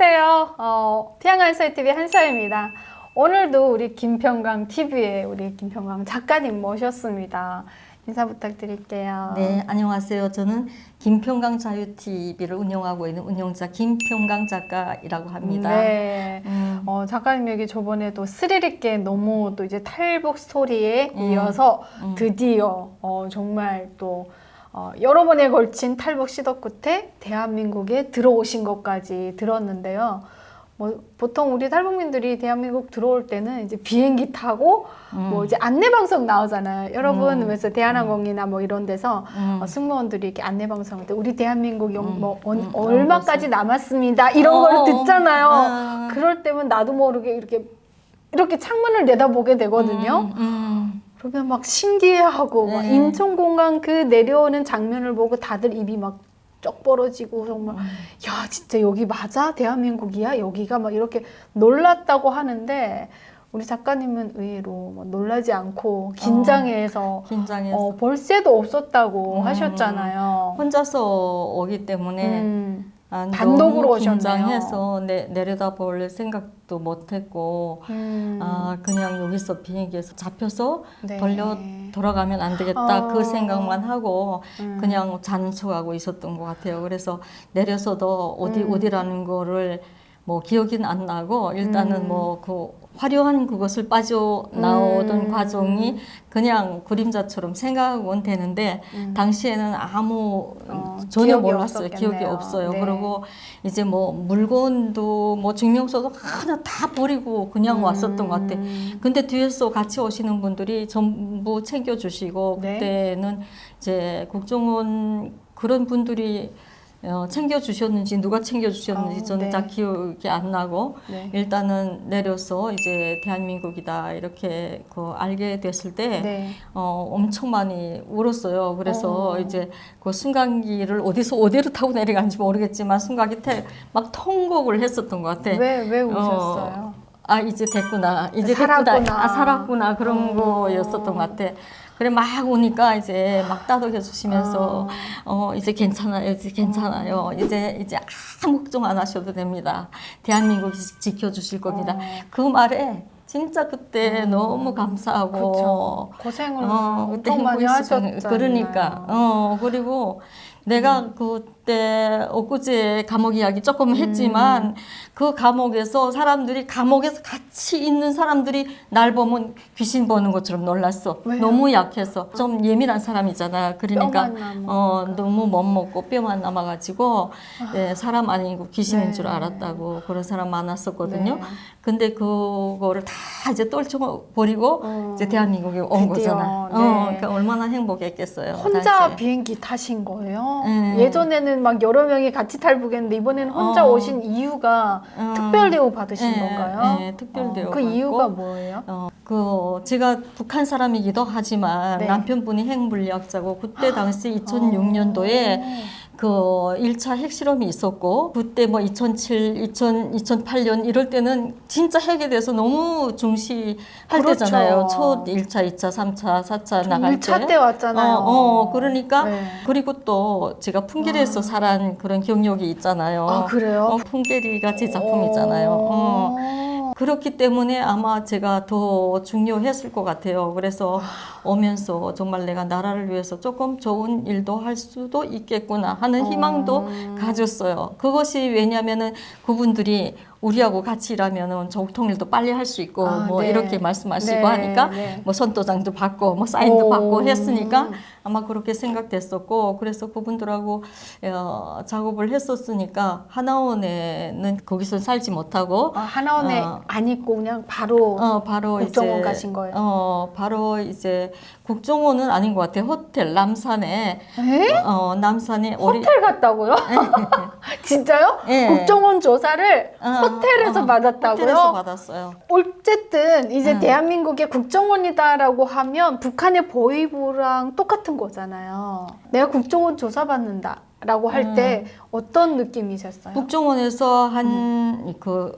안녕하세요. 어, 태양한서의 TV 한서입니다. 오늘도 우리 김평강 TV에 우리 김평강 작가님 모셨습니다. 인사 부탁드릴게요. 네, 안녕하세요. 저는 김평강 자유TV를 운영하고 있는 운영자 김평강 작가이라고 합니다. 네. 음, 어, 작가님 얘기 저번에도 스릴 있게 너무 또 이제 탈북 스토리에 음. 이어서 음. 드디어 어, 정말 또 어, 여러 번에 걸친 탈북 시도 끝에 대한민국에 들어오신 것까지 들었는데요. 뭐 보통 우리 탈북민들이 대한민국 들어올 때는 이제 비행기 타고 음. 뭐 이제 안내 방송 나오잖아요. 여러분 음. 그래서 대한항공이나 뭐 이런 데서 음. 어, 승무원들이 이렇게 안내 방송할 때 우리 대한민국 영- 음. 뭐 언- 음. 얼마까지 남았습니다 이런 어, 걸 어. 듣잖아요. 아. 그럴 때면 나도 모르게 이렇게 이렇게 창문을 내다보게 되거든요. 음, 음. 그러면 막 신기해하고 막 네. 인천공항 그 내려오는 장면을 보고 다들 입이 막 쩍 벌어지고 정말 음. 야 진짜 여기 맞아 대한민국이야 여기가 막 이렇게 놀랐다고 하는데 우리 작가님은 의외로 뭐 놀라지 않고 긴장해서 긴장해서 어, 벌새도 없었다고 음. 하셨잖아요. 혼자서 오기 때문에 음. 아, 단독으로 오셨네요. 내, 내려다볼 생각도 못했고 음. 아 그냥 여기서 비행기에서 잡혀서 네. 돌려 돌아가면 안 되겠다 어. 그 생각만 하고 음. 그냥 척하고 있었던 것 같아요. 그래서 내려서도 어디 음. 어디라는 거를 뭐 기억이 안 나고 일단은 음. 뭐그 화려한 그것을 빠져 나오던 음. 과정이 그냥 그림자처럼 생각은 되는데 음. 당시에는 아무 어, 전혀 기억이 몰랐어요. 기억이 없었겠네요. 없어요. 네. 그리고 이제 뭐 물건도 뭐 증명서도 하나 다 버리고 그냥 왔었던 것 같아. 음. 근데 뒤에서 같이 오시는 분들이 전부 챙겨주시고 네. 그때는 이제 국정원 그런 분들이 어, 챙겨주셨는지 누가 챙겨주셨는지 어, 저는 네. 딱 기억이 안 나고 네. 일단은 내려서 이제 대한민국이다 이렇게 그 알게 됐을 때 네. 어, 엄청 많이 울었어요. 그래서 어. 이제 그 순간기를 어디서 어디로 타고 내려간지 모르겠지만 순간기 때막 통곡을 했었던 것 같아. 왜, 왜 우셨어요? 아 이제 됐구나 이제 살았구나. 됐구나 아 살았구나 그런 음. 거였었던 것 같아 그래 막 오니까 이제 막 따뜻해 주시면서 어 이제 괜찮아요 이제 괜찮아요 이제 이제 아무 걱정 안 하셔도 됩니다 대한민국이 지- 지켜 주실 겁니다 어. 그 말에 진짜 그때 너무 감사하고 그쵸. 고생을 어, 그때 많이. 하셨잖아요. 그러니까 어 그리고 내가 그 때 엊그제 감옥 이야기 조금 했지만 그 감옥에서 사람들이 감옥에서 같이 있는 사람들이 날 보면 귀신 보는 것처럼 놀랐어. 왜요? 너무 약해서 좀 예민한 사람이잖아. 그러니까 어 너무 못 먹고 뼈만 남아가지고 예, 사람 아니고 귀신인 네. 줄 알았다고 그런 사람 많았었거든요. 네. 근데 그거를 다 이제 떨쳐 버리고 어. 이제 대한민국에 온 드디어, 거잖아. 네. 어, 그러니까 얼마나 행복했겠어요. 혼자 당시에. 비행기 타신 거예요? 네. 예전에는 막 여러 명이 같이 탈북했는데 이번에는 혼자 어. 오신 이유가 음. 특별 대우 받으신 네, 건가요? 네, 특별 대우 그 받고. 이유가 뭐예요? 어, 그 제가 북한 사람이기도 하지만 네. 남편분이 핵물리학자고 그때 당시 2006년도에 그 1차 핵실험이 있었고 그때 뭐 2007, 2000, 2008년 이럴 때는 진짜 핵에 대해서 너무 중시할 그렇죠. 때잖아요. 첫 1차, 2차, 3차, 4차 나갈 때. 1차 때 왔잖아요. 어, 어, 그러니까 네. 그리고 또 제가 풍계리에서 살한 그런 경력이 있잖아요. 아, 그래요? 어, 풍계리가 제 작품이잖아요. 어. 어. 그렇기 때문에 아마 제가 더 중요했을 것 같아요. 그래서 오면서 정말 내가 나라를 위해서 조금 좋은 일도 할 수도 있겠구나 하는 희망도 음. 가졌어요. 그것이 왜냐면은 그분들이 우리하고 같이 일하면은 조국 통일도 빨리 할 수 있고 아, 뭐 네. 이렇게 말씀하시고 네, 하니까 네. 뭐 선도장도 받고 뭐 사인도 오. 받고 했으니까 아마 그렇게 생각됐었고 그래서 그분들하고 어, 작업을 했었으니까 하나원에는 거기서 살지 못하고 아, 하나원에 어. 안 있고 그냥 바로 어 바로 국정원 이제 가신 거예요? 어 바로 이제 국정원은 아닌 것 같아요 호텔 남산에 에? 어 남산에 호텔 갔다고요? 진짜요? 예. 국정원 조사를 어, 호텔에서 어, 받았다고요? 호텔에서 받았어요. 어쨌든 이제 음. 대한민국의 국정원이다라고 하면 북한의 보위부랑 똑같은 거잖아요. 내가 국정원 조사받는다 라고 할때 음. 어떤 느낌이셨어요? 국정원에서 한그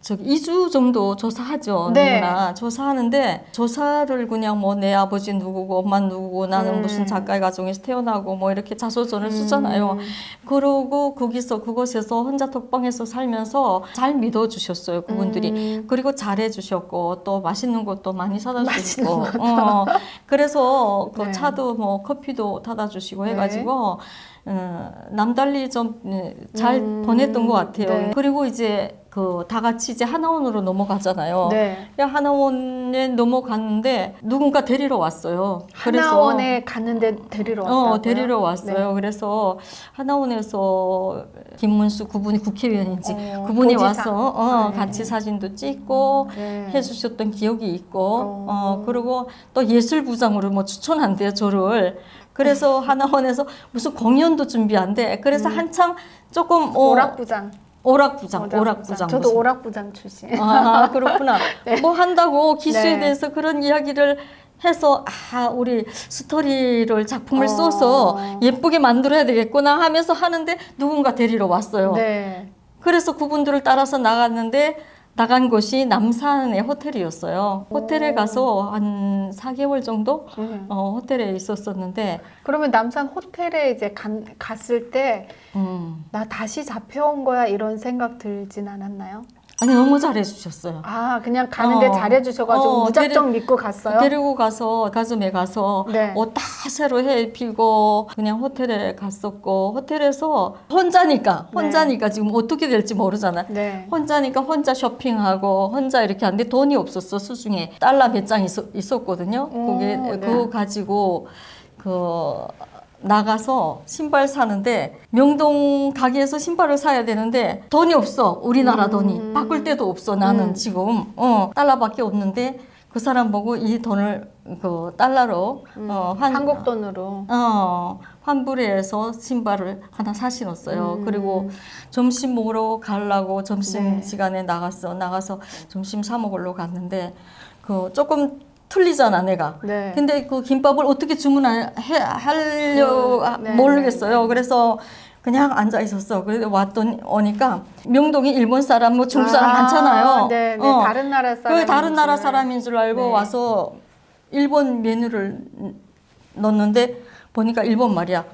저기 2주 정도 조사하죠. 네. 누구나 조사하는데 조사를 그냥 뭐 내 아버지 누구고 엄마 누구고 나는 음. 무슨 작가의 가정에서 태어나고 뭐 이렇게 자소전을 쓰잖아요. 음. 그러고 거기서 그곳에서 혼자 독방에서 살면서 잘 믿어 주셨어요 그분들이. 음. 그리고 잘해 주셨고 또 맛있는 것도 많이 사다 주시고. 어, 그래서 그 네. 차도 뭐 커피도 타다 주시고 네. 해가지고 어, 남달리 좀잘 음, 보냈던 것 같아요. 네. 그리고 이제 그 다 같이 이제 하나원으로 넘어가잖아요. 네. 야, 하나원에 넘어갔는데 누군가 데리러 왔어요. 하나원에 갔는데 데리러 왔다고요? 어, 데리러 왔어요. 네. 그래서 하나원에서 김문수 그분이 국회의원인지 어, 그분이 도지사. 와서 어, 네. 같이 사진도 찍고 네. 해주셨던 기억이 있고 어. 어. 그리고 또 예술부장으로 뭐 추천한대요 저를 그래서 하나원에서 무슨 공연도 준비한대 그래서 한창 조금 어, 음. 오락부장. 오락부장 오락부장 저도 무슨. 오락부장 출신. 아 그렇구나 네. 뭐 한다고 기수에 네. 대해서 그런 이야기를 해서 아 우리 스토리를 작품을 어. 써서 예쁘게 만들어야 되겠구나 하면서 하는데 누군가 데리러 왔어요. 네. 그래서 그분들을 따라서 나갔는데 나간 곳이 남산의 호텔이었어요. 호텔에 오. 가서 한 4개월 정도 음. 어, 호텔에 있었었는데 그러면 남산 호텔에 이제 간, 갔을 때 나 음. 다시 잡혀온 거야 이런 생각 들진 않았나요? 아니 너무 잘해주셨어요. 아 그냥 가는데 어. 잘해주셔가지고 어, 무작정 믿고 갔어요? 데리고 가서 가슴에 가서 네. 옷 다 새로 해 입히고 그냥 호텔에 갔었고 호텔에서 혼자니까 네. 혼자니까 지금 어떻게 될지 모르잖아. 네. 혼자니까 혼자 쇼핑하고 혼자 이렇게 하는데 돈이 없었어 수중에 달러 몇 장 있었 거든요. 오, 그게 네. 그거 가지고 그 나가서 신발 사는데 명동 가게에서 신발을 사야 되는데 돈이 없어 우리나라 음. 돈이 바꿀 데도 없어 나는 음. 지금 어 달러밖에 없는데 그 사람 보고 이 돈을 그 달러로 음, 어, 환, 한국 돈으로. 어, 환불해서 신발을 하나 사 신었어요. 음. 그리고 점심 먹으러 가려고 점심 네. 시간에 나갔어. 나가서 점심 사 먹으러 갔는데 그 조금 틀리잖아 내가. 네. 근데 그 김밥을 어떻게 주문하려 음, 네, 모르겠어요. 네, 네. 그래서 그냥 앉아 있었어. 그래서 왔더니 오니까 명동이 일본 사람, 뭐 중국 사람 아, 많잖아요. 네, 네. 어. 다른 나라 사람. 그 다른 나라 사람인 줄 알고 네. 와서 일본 메뉴를 넣었는데 보니까 일본 말이야.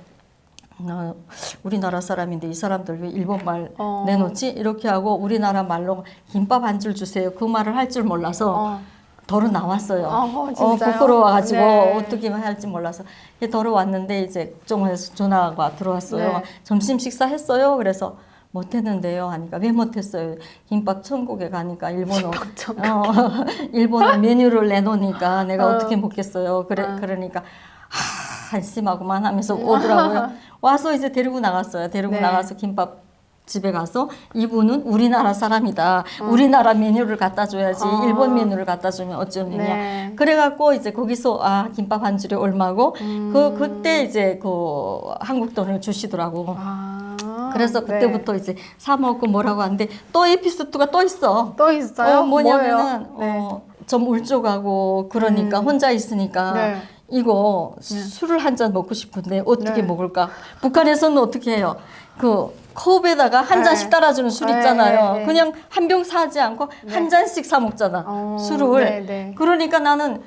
어, 우리나라 사람인데 이 사람들 왜 일본 말 어. 내놓지? 이렇게 하고 우리나라 말로 김밥 한 줄 주세요. 그 말을 할 줄 몰라서 어. 덜어 나왔어요. 어, 어, 진짜요? 부끄러워가지고 네. 어떻게 할지 몰라서 덜어 왔는데 이제 국정원에서 전화가 들어왔어요. 네. 점심 식사했어요? 그래서 못했는데요. 하니까 왜 못했어요? 김밥 천국에 가니까 일본어. 어, 일본어 메뉴를 내놓으니까 내가 어. 어. 떻게 먹겠어요? 그래 어. 그러니까 하, 한심하고만 하면서 오더라고요. 와서 이제 데리고 나갔어요. 데리고 네. 나가서 김밥 집에 가서 이분은 우리나라 사람이다. 어. 우리나라 메뉴를 갖다 줘야지. 아. 일본 메뉴를 갖다 주면 어쩌느냐. 네. 그래갖고 이제 거기서 아 김밥 한 줄에 얼마고 음. 그 그때 이제 그 한국 돈을 주시더라고. 아, 그래서 네. 그때부터 이제 사 먹고 뭐라고 하는데 또 에피소드가 또 있어. 또 있어요? 어, 뭐냐면은 뭐예요? 네. 어, 좀 울적하고 그러니까 음. 혼자 있으니까 네. 이거 네. 술을 한 잔 먹고 싶은데 어떻게 네. 먹을까? 북한에서는 어떻게 해요? 그 컵에다가 한 네. 잔씩 따라주는 술 네, 있잖아요. 네, 네. 그냥 한 병 사지 않고 네. 한 잔씩 사 먹잖아. 어, 술을. 네, 네. 그러니까 나는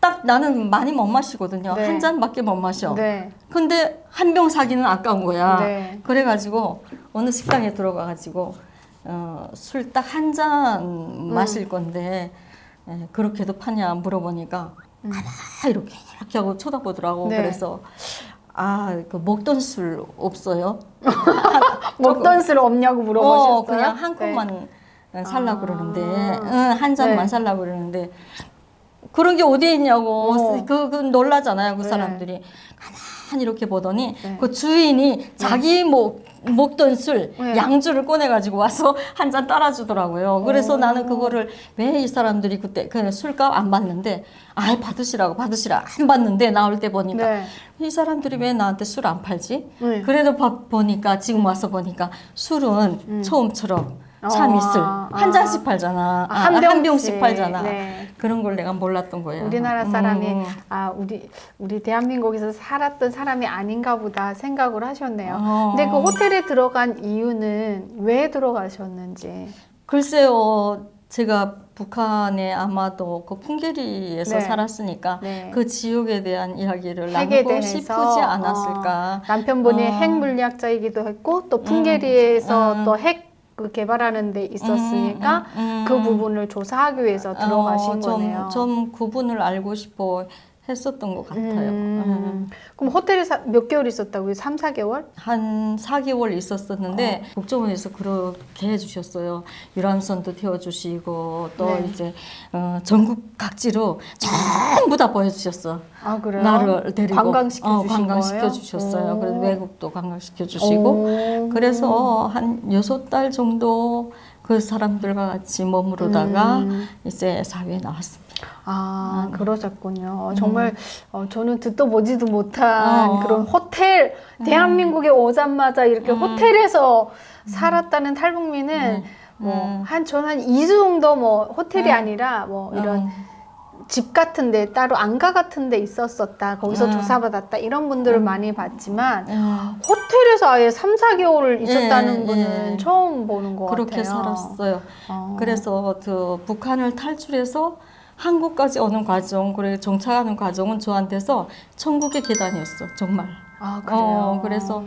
딱 나는 많이 못 마시거든요. 네. 한 잔밖에 못 마셔. 네. 근데 한 병 사기는 아까운 거야. 네. 그래가지고 어느 식당에 들어가가지고 어, 술 딱 한잔 음. 마실 건데 에, 그렇게도 파냐 물어보니까 가만 이렇게 이렇게 하고 쳐다보더라고. 음. 네. 그래서 아 그 먹던 술 없어요? 먹던 술 없냐고 물어보셨어요? 어, 그냥 한 네. 컵만 살라 아. 그러는데 응, 한 잔만 네. 살라 그러는데 그런 게 어디에 있냐고 어. 그, 그 놀라잖아요 그 네. 사람들이 가만 히 이렇게 보더니 네. 그 주인이 자기 먹 먹던 술 네. 양주를 꺼내 가지고 와서 한 잔 따라 주더라고요. 그래서 오. 나는 그거를 왜 이 사람들이 그때 그 술값 안 받는데 아 받으시라고 받으시라 안 받는데 나올 때 보니까 네. 이 사람들이 왜 나한테 술 안 팔지? 네. 그래도 봐- 보니까 지금 와서 보니까 술은 음. 처음처럼 어, 참이슬 아. 한 잔씩 팔잖아. 아, 아, 한 한, 병씩. 병씩 팔잖아. 네. 그런 걸 내가 몰랐던 거예요. 우리나라 사람이 음. 아 우리 우리 대한민국에서 살았던 사람이 아닌가 보다 생각을 하셨네요. 어. 근데 그 호텔에 들어간 이유는 왜 들어가셨는지. 글쎄요, 제가 북한에 아마도 그 풍계리에서 네. 살았으니까 네. 그 지역에 대한 이야기를 나누고 싶지 않았을까. 남편분이 어. 핵 물리학자이기도 했고 또 풍계리에서 음. 또핵 그 개발하는 데 있었으니까 음, 음, 음. 그 부분을 조사하기 위해서 들어가신 어, 좀, 거네요. 좀 구분을 알고 싶어 했었던 것 같아요. 음. 음. 그럼 호텔에 사, 몇 개월 있었다고요? 3, 4개월? 한 4개월 어. 있었었는데 국정원에서 그렇게 해주셨어요. 유람선도 태워주시고 또 네. 이제 어, 전국 각지로 전부 다 보여주셨어. 아 그래요? 나를 데리고 관광시켜 어, 관광시켜? 주셨어요. 오. 그래서 외국도 관광시켜 주시고 오. 그래서 한 여섯 달 정도 그 사람들과 같이 머무르다가 음. 이제 사회에 나왔습니다. 아, 음. 그러셨군요. 정말 어, 저는 듣도 보지도 못한 어. 그런 호텔, 대한민국에 오자마자 이렇게 음. 호텔에서 살았다는 탈북민은 음. 뭐 음. 한전한 2주 정도 뭐 호텔이 음. 아니라 뭐 이런 어. 집 같은데 따로 안가 같은데 있었었다. 거기서 음. 조사받았다. 이런 분들을 많이 봤지만 음. 호텔에서 아예 3, 4개월 있었다는 예, 분은 예. 처음 보는 것 그렇게 같아요. 살았어요. 어. 그래서 그 북한을 탈출해서 한국까지 오는 과정, 그리고 정착하는 과정은 저한테서 천국의 계단이었어, 정말. 아, 그래요. 어, 그래서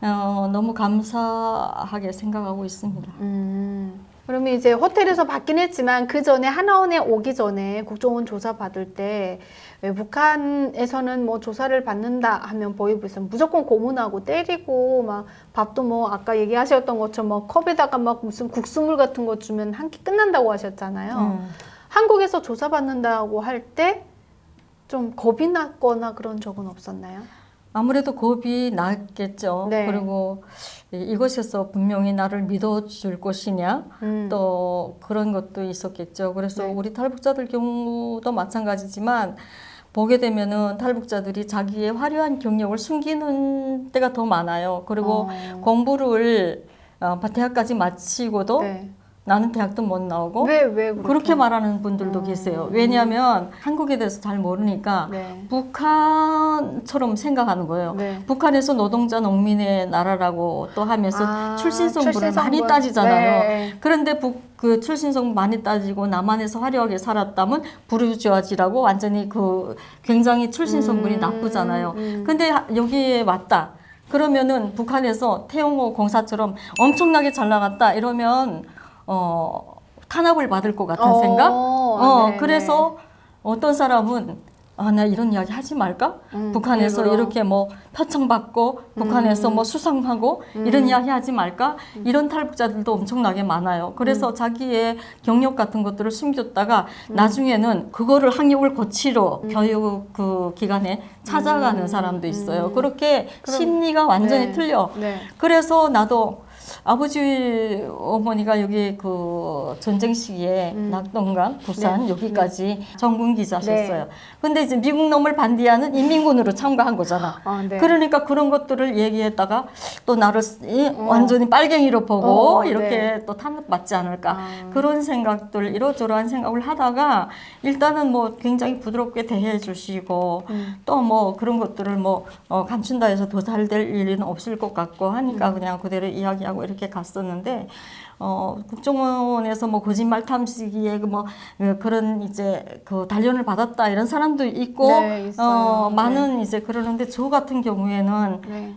어, 너무 감사하게 생각하고 있습니다. 음. 그러면 이제 호텔에서 받긴 했지만 그 전에 하나원에 오기 전에 국정원 조사 받을 때왜 북한에서는 뭐 조사를 받는다 하면 보이부에서 무조건 고문하고 때리고 막 밥도 뭐 아까 얘기하셨던 것처럼 뭐 컵에다가 막 무슨 국수물 같은 거 주면 한 끼 끝난다고 하셨잖아요. 음. 한국에서 조사 받는다고 할 때 좀 겁이 났거나 그런 적은 없었나요? 아무래도 겁이 났겠죠. 네. 그리고 이- 이곳에서 분명히 나를 믿어줄 것이냐, 음. 또 그런 것도 있었겠죠. 그래서 네. 우리 탈북자들 경우도 마찬가지지만 보게 되면은 탈북자들이 자기의 화려한 경력을 숨기는 때가 더 많아요. 그리고 어. 공부를 어, 대학까지 마치고도 네. 나는 대학도 못 나오고 왜, 왜 그렇게? 말하는 분들도 음. 계세요. 왜냐하면 한국에 대해서 잘 모르니까 네. 북한처럼 생각하는 거예요. 네. 북한에서 노동자 농민의 나라라고 또 하면서 아, 출신 성분을 많이 성분. 따지잖아요. 네. 그런데 북, 그 출신 성분 많이 따지고 남한에서 화려하게 살았다면 부르주아지라고 완전히 그 굉장히 출신 성분이 음, 나쁘잖아요. 음. 근데 하- 여기에 왔다. 그러면은 북한에서 태용호 공사처럼 엄청나게 잘 나갔다 이러면 어 탄압을 받을 것 같은 어, 생각. 어 네, 그래서 어떤 사람은 아 나 이런 이야기 하지 말까? 음, 북한에서 일부러. 이렇게 뭐 표창받고 북한에서 뭐 수상하고 이런 이야기 하지 말까? 이런 탈북자들도 엄청나게 많아요. 그래서 자기의 경력 같은 것들을 숨겼다가 나중에는 그거를 학력을 거치러 교육 그 기관에 찾아가는 사람도 있어요. 그렇게 그럼- 심리가 완전히 네. 틀려. 네. 그래서 나도 아버지 어머니가 여기 그 전쟁 시기에 음. 낙동강, 부산 네. 여기까지 전군 기자셨어요. 근데 이제 미국 놈을 반대하는 인민군으로 참가한 거잖아. 아, 네. 그러니까 그런 것들을 얘기했다가 또 나를 이- 어. 완전히 빨갱이로 보고 어, 이렇게 네. 또 탄압받지 않을까 아. 그런 생각들 이러저러한 생각을 하다가 일단은 뭐 굉장히 부드럽게 대해 주시고 음. 또뭐 그런 것들을 뭐 어, 감춘다 해서 더 잘 될 일은 없을 것 같고 하니까 음. 그냥 그대로 이야기하고 이렇게 갔었는데 어, 국정원에서 뭐 거짓말 탐지기에 그뭐 그런 이제 그 단련을 받았다 이런 사람도 있고 네. 어, 네. 많은 이제 그러는데 저 같은 경우에는 네.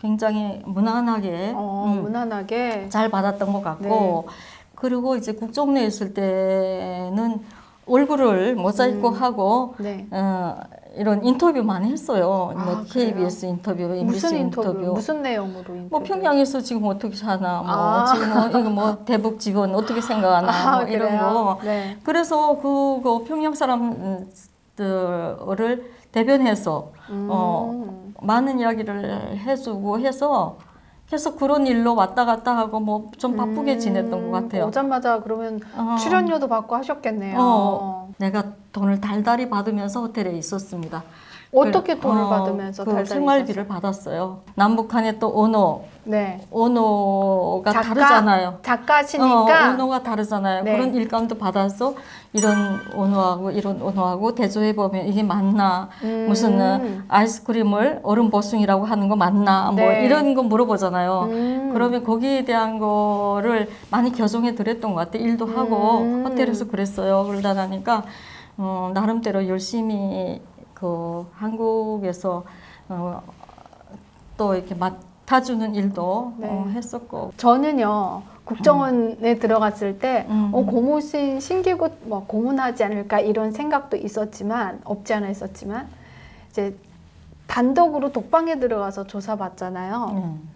굉장히 무난하게 어, 음, 무난하게. 잘 받았던 것 같고 네. 그리고 이제 국정내에 있을 때는 얼굴을 모자이크 음. 하고 네. 어, 이런 인터뷰 많이 했어요. 아, 뭐 그래요? KBS 인터뷰, MBC 무슨 인터뷰? 인터뷰. 무슨 내용으로 인터뷰? 뭐 평양에서 지금 어떻게 사나, 뭐 아. 지금 뭐 이거 뭐 대북 지원 어떻게 생각하나, 아, 뭐 이런? 거. 네. 그래서 그, 그 평양 사람들을 대변해서 음. 어, 많은 이야기를 해주고 해서 계속 그런 일로 왔다 갔다 하고 뭐 좀 바쁘게 음, 지냈던 것 같아요. 오자마자 그러면 어. 출연료도 받고 하셨겠네요. 어, 내가 돈을 달달이 받으면서 호텔에 있었습니다. 어떻게 돈을 어, 받으면서 그 달달이 생활비를 받았어요. 남북한의 또 언어, 네. 언어가 작가, 다르잖아요. 작가시니까 어, 언어가 다르잖아요. 네. 그런 일감도 받아서 이런 언어하고 이런 언어하고 대조해 보면 이게 맞나? 음. 무슨 어, 아이스크림을 얼음 보숭이라고 하는 거 맞나? 뭐 네. 이런 거 물어보잖아요. 음. 그러면 거기에 대한 거를 많이 교정해 드렸던 것 같아. 일도 하고 음. 호텔에서 그랬어요. 그러다 나니까 어, 나름대로 열심히 그 한국에서 어, 또 이렇게 맡 아주는 일도 네. 어, 했었고. 저는요 국정원에 들어갔을 때 음. 어, 고무신 신기고 뭐 고문하지 않을까 이런 생각도 있었지만 없지 않아 있었지만 이제 단독으로 독방에 들어가서 조사받잖아요. 음.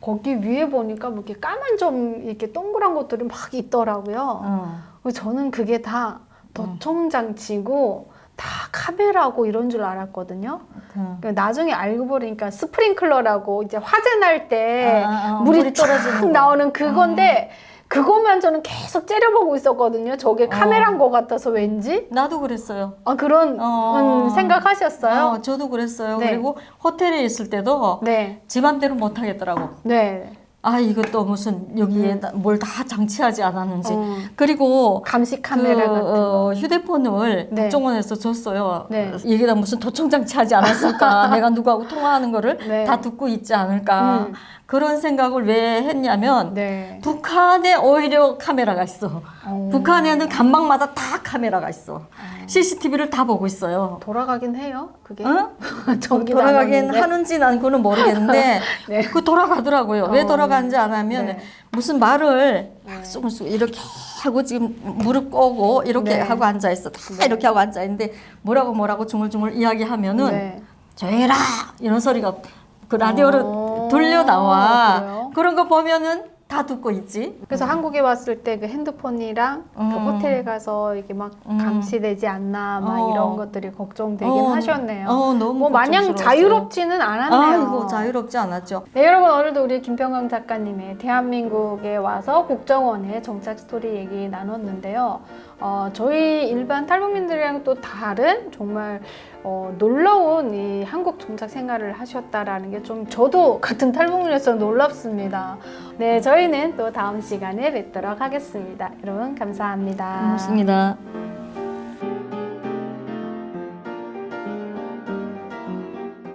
거기 위에 보니까 뭐 이렇게 까만 좀 이렇게 동그란 것들이 막 있더라고요. 어. 그래서 저는 그게 다 도청장치고 다 카메라고 이런 줄 알았거든요. 그, 그러니까 나중에 알고 보니까 스프링클러라고 이제 화재 날때 아, 아, 아, 물이, 물이 떨어지는. 나오는 그건데 그것만 저는 계속 째려보고 있었거든요. 저게 카메라인 것 같아서 왠지 나도 그랬어요. 아 그런 어. 음, 생각하셨어요? 어, 저도 그랬어요. 네. 그리고 호텔에 있을 때도 네, 지 맘대로 못 하겠더라고. 네. 아, 이것도 무슨 여기에 뭘 다 장치하지 않았는지. 어, 그리고 감시 카메라 그, 같은 거. 어, 휴대폰을 네. 국정원에서 줬어요. 네. 여기다 무슨 도청 장치 하지 않았을까? 내가 누구하고 통화하는 거를 네. 다 듣고 있지 않을까? 음. 그런 생각을 왜 했냐면 네. 북한에 오히려 카메라가 있어. 어. 북한에는 간방마다 다 카메라가 있어. CCTV를 다 보고 있어요. 돌아가긴 해요. 그게 응? 전기 돌아가긴. 하는지 난 그거는 모르겠는데 네. 그 돌아가더라고요. 왜 어. 돌아가는지 아냐면 네. 무슨 말을 네. 쑥쑥 이렇게 하고 지금 무릎 꼬고 이렇게 네. 하고 앉아 있어. 다 네. 이렇게 하고 앉아 있는데 뭐라고 뭐라고 중얼중얼 이야기하면은 네. 조용해라 이런 소리가 그 라디오로 어. 돌려 나와. 그래요? 그런 거 보면은 다 듣고 있지. 그래서 한국에 왔을 때 그 핸드폰이랑 그 음. 호텔에 가서 이게 막 음. 감시되지 않나 막 어. 이런 것들이 걱정되긴 어, 하셨네요. 어, 너무 뭐 마냥 걱정스러웠어요. 자유롭지는 않았네요. 아이고 자유롭지 않았죠. 네 여러분 오늘도 우리 김평강 작가님의 대한민국에 와서 국정원의 정착 스토리 얘기 나눴는데요. 어, 저희 일반 탈북민들이랑 또 다른 정말 어, 놀라운 이 한국 정착 생활을 하셨다라는 게 좀 저도 같은 탈북민으로서 놀랍습니다. 네 저희는 또 다음 시간에 뵙도록 하겠습니다. 여러분 감사합니다. 고맙습니다.